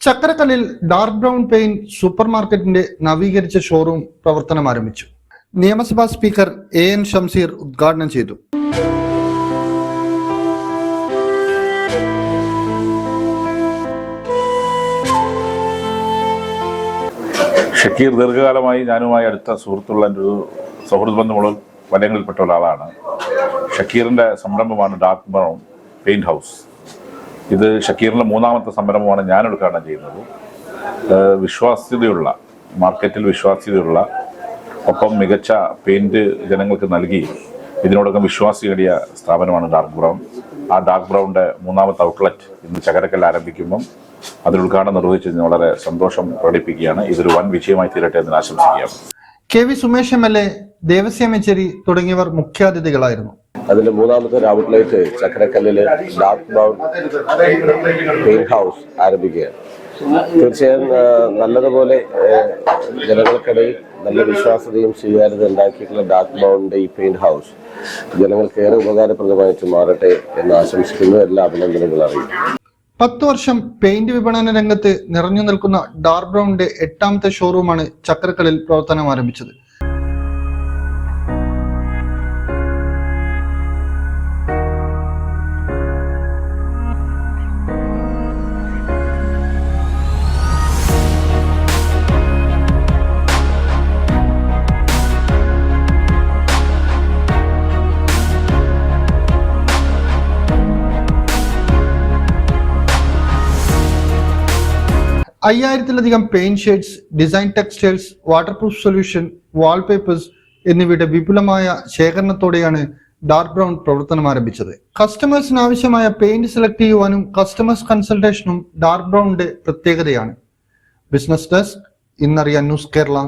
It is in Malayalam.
ചക്കരക്കല്ലിൽ ഡാർക്ക് ബ്രൗൺ പെയിൻ സൂപ്പർ മാർക്കറ്റിന്റെ നവീകരിച്ച ഷോറൂം പ്രവർത്തനം ആരംഭിച്ചു. നിയമസഭാ സ്പീക്കർ എ എൻ ഷംസീർ ഉദ്ഘാടനം ചെയ്തു. ഷക്കീർ ദീർഘകാലമായി ഞാനുമായി അടുത്ത സുഹൃത്തുള്ള എന്റെ ഒരു സൗഹൃദ ബന്ധമുള്ള വലയങ്ങളിൽപ്പെട്ട ഒരാളാണ്. ഷക്കീറിന്റെ സംരംഭമാണ് ഡാർക്ക് ബ്രൗൺ പെയിന്റ് ഹൗസ് ഇത് ഷക്കീറിന്റെ മൂന്നാമത്തെ സംരംഭമാണ് ഞാൻ ഉദ്ഘാടനം ചെയ്യുന്നത് വിശ്വാസ്യതയുള്ള മാർക്കറ്റിൽ വിശ്വാസ്യതയുള്ള ഒപ്പം മികച്ച പെയിന്റ് ജനങ്ങൾക്ക് നൽകി ഇതിനോടൊപ്പം വിശ്വാസി നേടിയ സ്ഥാപനമാണ് ഡാർക്ക് ബ്രൗൺ. ആ ഡാർക്ക് ബ്രൗണിന്റെ മൂന്നാമത്തെ ഔട്ട്ലെറ്റ് ഇന്ന് ചകരക്കൽ ആരംഭിക്കുമ്പം അതിൽ ഉദ്ഘാടനം നിർവഹിച്ചതിന് വളരെ സന്തോഷം പ്രകടിപ്പിക്കുകയാണ്. ഇതൊരു വൻ വിജയമായി തീരട്ടെ എന്ന് ആശംസിക്കുകയാണ്. K V Sumesh M L A Devasya Mechery തുടങ്ങിയവർ മുഖ്യാതിഥികളായിരുന്നു. അതിന്റെ മൂന്നാമത്തെ ഒരു ഔട്ട്ലെറ്റ് ചക്കരക്കല്ലിൽ ഡാർക്ക് ബ്രൗൺ പെയിന്റ് ഹൗസ് ആരംഭിക്കുകയാണ്. തീർച്ചയായും നല്ലതുപോലെ ജനങ്ങൾക്കിടയിൽ നല്ല വിശ്വാസതയും സ്വീകാര്യത ഉണ്ടാക്കിയിട്ടുള്ള ഡാർക്ക് ബ്രൗണിന്റെ ഈ പെയിന്റ് ഹൗസ് ജനങ്ങൾക്ക് ഏറെ ഉപകാരപ്രദമായിട്ട് മാറട്ടെ എന്ന് ആശംസിക്കുന്നു. എല്ലാ അഭിനന്ദനങ്ങളും അറിയിക്കും പത്ത് വർഷം പെയിന്റ് വിപണന രംഗത്ത് നിറഞ്ഞു നിൽക്കുന്ന ഡാർക്ക് ബ്രൗണിന്റെ എട്ടാമത്തെ ഷോറൂമാണ് ചക്കരക്കല്ലിൽ പ്രവർത്തനം ആരംഭിച്ചത്. അയ്യായിരത്തിലധികം paint shades design textiles waterproof solution wallpapers എന്നിവയുടെ വിപുലമായ ശേഖരണത്തോടെയാണ് ഡാർക്ക് ബ്രൗൺ പ്രവർത്തനം ആരംഭിച്ചത്. കസ്റ്റമേഴ്സിന് ആവശ്യമായ പെയിന്റ് സെലക്ട് ചെയ്യുവാനും കസ്റ്റമേഴ്സ് കൺസൾട്ടേഷനും ഡാർക്ക് ബ്രൗണിന്റെ പ്രത്യേകതയാണ്. ബിസിനസ് ഡെസ്ക് ഇന്നറിയാൻ ന്യൂസ് കേരള.